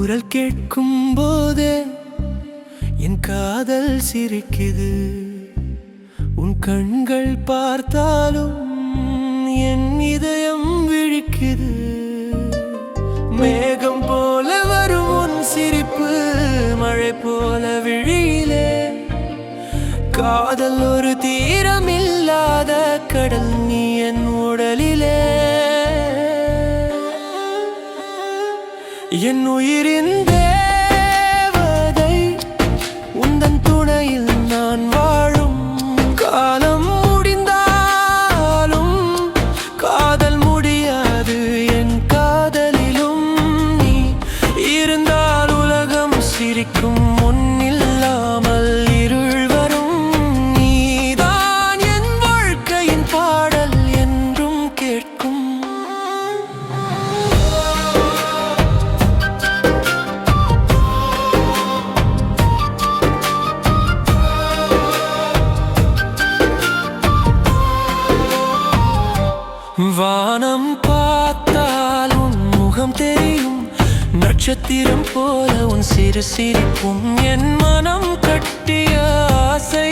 குரல் கேட்கும் போதே என் காதல் சிரிக்குது. உன் கண்கள் பார்த்தாலும் என் இதயம் விழிக்குது. மேகம் போல வரும் உன் சிரிப்பு மழை போல விழியிலே. காதல் ஒரு தீரமில்லாத கடல். என் உயிரின் தேவதை உந்தன் துணையில் நான் வாழும். காலம் முடிந்தாலும் காதல் முடியாது என் காதலிலும். நீ இருந்தால் உலகம் சிரிக்கும் முன் முகம் பார்த்தால் உன் முகம் தெரியும். நட்சத்திரம் போல உன் சிறு சிரிப்பும் என் மனம் கட்டிய ஆசை